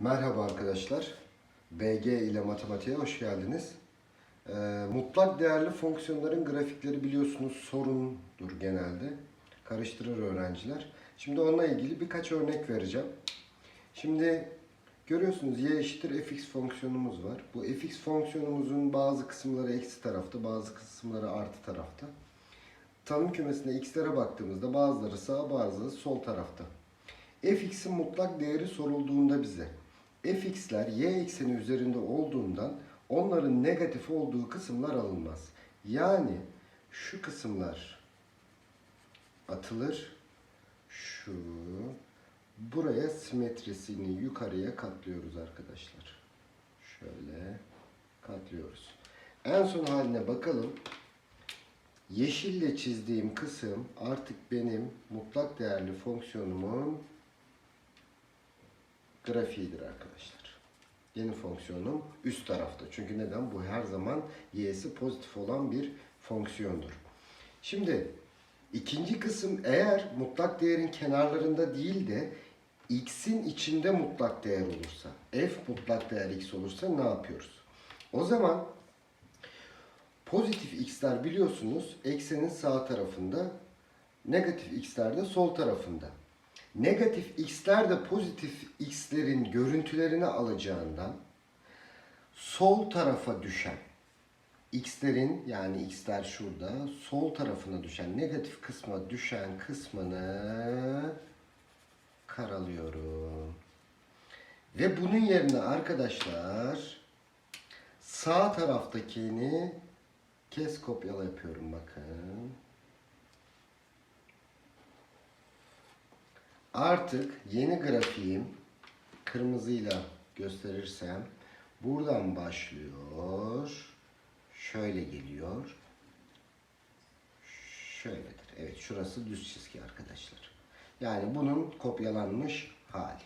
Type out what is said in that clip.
Merhaba arkadaşlar. BG ile matematiğe hoş geldiniz. Ee, mutlak değerli fonksiyonların grafikleri biliyorsunuz sorundur genelde. Karıştırır öğrenciler. Şimdi onunla ilgili birkaç örnek vereceğim. Şimdi görüyorsunuz y eşittir fx fonksiyonumuz var. Bu fx fonksiyonumuzun bazı kısımları eksi tarafta, bazı kısımları artı tarafta. Tanım kümesinde x'lere baktığımızda bazıları sağ, bazıları sol tarafta. fx'in mutlak değeri sorulduğunda bize fx'ler y ekseni üzerinde olduğundan onların negatif olduğu kısımlar alınmaz. Yani şu kısımlar atılır. Şu buraya simetrisini yukarıya katlıyoruz arkadaşlar. Şöyle katlıyoruz. En son haline bakalım. Yeşille çizdiğim kısım artık benim mutlak değerli fonksiyonumun grafiğidir arkadaşlar. Yeni fonksiyonum üst tarafta. Çünkü neden? Bu her zaman y'si pozitif olan bir fonksiyondur. Şimdi ikinci kısım eğer mutlak değerin kenarlarında değil de x'in içinde mutlak değer olursa, f mutlak değer x olursa ne yapıyoruz? O zaman pozitif x'ler biliyorsunuz eksenin sağ tarafında, negatif x'ler de sol tarafında. Negatif x'ler de pozitif x'lerin görüntülerini alacağından sol tarafa düşen x'lerin yani x'ler şurada sol tarafına düşen negatif kısma düşen kısmını karalıyorum. Ve bunun yerine arkadaşlar sağ taraftakini kes kopyala yapıyorum bakın. Artık yeni grafiğim kırmızıyla gösterirsem buradan başlıyor. Şöyle geliyor. Şöyledir. Evet şurası düz çizgi arkadaşlar. Yani bunun kopyalanmış hali.